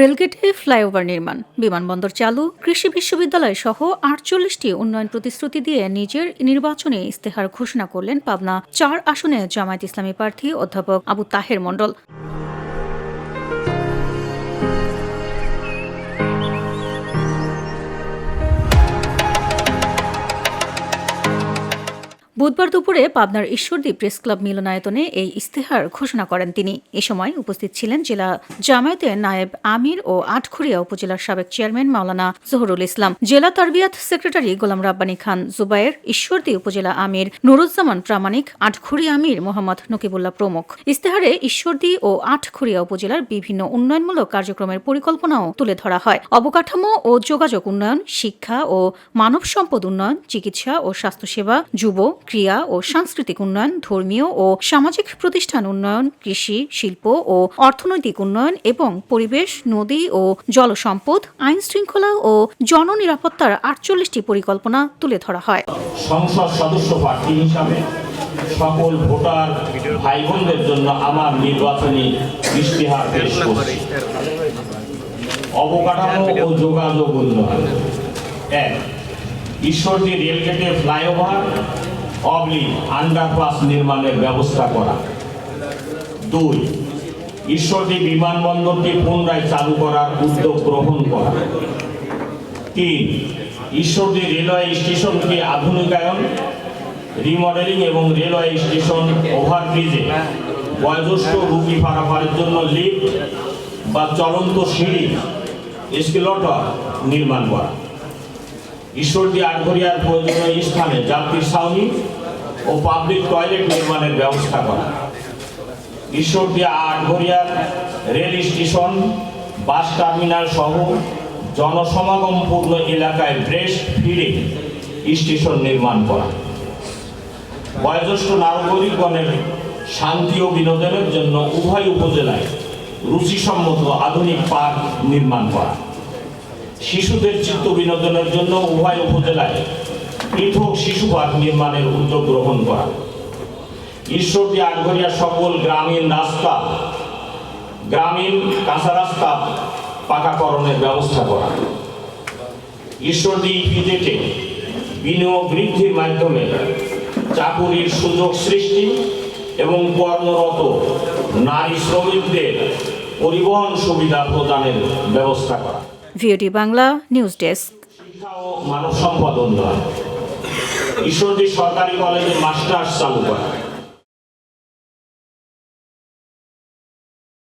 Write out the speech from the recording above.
রেলগেটে flyover নির্মাণ, বিমানবন্দর চালু, কৃষি বিশ্ববিদ্যালয় সহ আটচল্লিশটি উন্নয়ন প্রতিশ্রুতি দিয়ে নিজের নির্বাচনে ইস্তেহার ঘোষণা করলেন পাবনা চার আসনে জামায়াত ইসলামী প্রার্থী অধ্যাপক আবু তাহের মণ্ডল। বুধবার দুপুরে পাবনার ঈশ্বরদী প্রেস ক্লাব মিলনায়তনে এই ইস্তেহার ঘোষণা করেন তিনি। এ সময় উপস্থিত ছিলেন জেলা জামায়াতের নায়েব আমির ও আটখড়িয়া উপজেলার সাবেক চেয়ারম্যান মাওলানা জহুরুল ইসলাম। জেলা তারবিয়াত সেক্রেটারি গোলাম রাব্বানী খান জুবায়ের, ঈশ্বরদী উপজেলা আমির নুরুজ্জামান প্রামাণিক আটখড়িয়া আমির মোহাম্মদ নকিবুল্লাহ প্রমুখ। ইস্তেহারে ঈশ্বরদী ও আটখড়িয়া উপজেলার বিভিন্ন উন্নয়নমূলক কার্যক্রমের পরিকল্পনাও তুলে ধরা হয়। অবকাঠামো ও যোগাযোগ উন্নয়ন, শিক্ষা ও মানব সম্পদ উন্নয়ন, চিকিৎসা ও স্বাস্থ্যসেবা, যুব ক্রীড়া ও সাংস্কৃতিক উন্নয়ন, ধর্মীয় ও সামাজিক প্রতিষ্ঠান উন্নয়ন, কৃষি, শিল্প ও অর্থনৈতিক উন্নয়ন এবং পরিবেশ, নদী ও জলসম্পদ, আইন শৃঙ্খলা ও জননিরাপত্তার আটচল্লিশটি পরিকল্পনা তুলে ধরা হয়। সংসদ সদস্য প্রার্থী হিসাবে সকল ভোটার ভাই বোনদের জন্য আমার নির্বাচনী ইশতেহার পেশ করছি। অবকাঠামো ও যোগাযোগ উন্নয়ন। এক, ঈশ্বরদী রেলগেটে ফ্লাইওভার অবলি আন্ডারপাস নির্মাণের ব্যবস্থা করা। দুই, ঈশ্বরদী বিমানবন্দরটি পুনরায় চালু করার উদ্যোগ গ্রহণ করা। তিন, ঈশ্বরদী রেলওয়ে স্টেশনকে আধুনিকায়ন, রিমডেলিং এবং রেলওয়ে স্টেশন ওভারব্রিজে বয়োজ্যেষ্ঠ রুগী পারাপারের জন্য লিফট বা চলন্ত সিঁড়ি, স্কেলটর নির্মাণ করা। ঈশ্বরদী আটঘরিয়ার প্রয়োজনীয় স্থানে যাত্রীর ছাউনি ও পাবলিক টয়লেট নির্মাণের ব্যবস্থা করা। ঈশ্বরদী আটঘরিয়ার রেল স্টেশন, বাস টার্মিনাল সহ জনসমাগমপূর্ণ এলাকায় ব্রেস্ট ফিডিং স্টেশন নির্মাণ করা। বয়োজ্যেষ্ঠ নাগরিকগণের শান্তি ও বিনোদনের জন্য উভয় উপজেলায় রুচিসম্মত আধুনিক পার্ক নির্মাণ করা। শিশুদের চিত্ত বিনোদনের জন্য উভয় উপজেলায় পৃথক শিশু পার্ক নির্মাণের উদ্যোগ গ্রহণ করা। ঈশ্বরদী, আটঘরিয়া সকল গ্রামীণ রাস্তা, গ্রামীণ কাঁচা রাস্তা পাকাকরণের ব্যবস্থা করা। ঈশ্বরদী ইপিজেটে বিনিয়োগ বৃদ্ধির মাধ্যমে চাকুরির সুযোগ সৃষ্টি এবং কর্মরত নারী শ্রমিকদের পরিবহন সুবিধা প্রদানের ব্যবস্থা করা। VOD Bangla news desk. মানব সম্পদ উন্নয়ন। ঈশ্বরদী সরকারি কলেজে মাস্টার্স চালু করা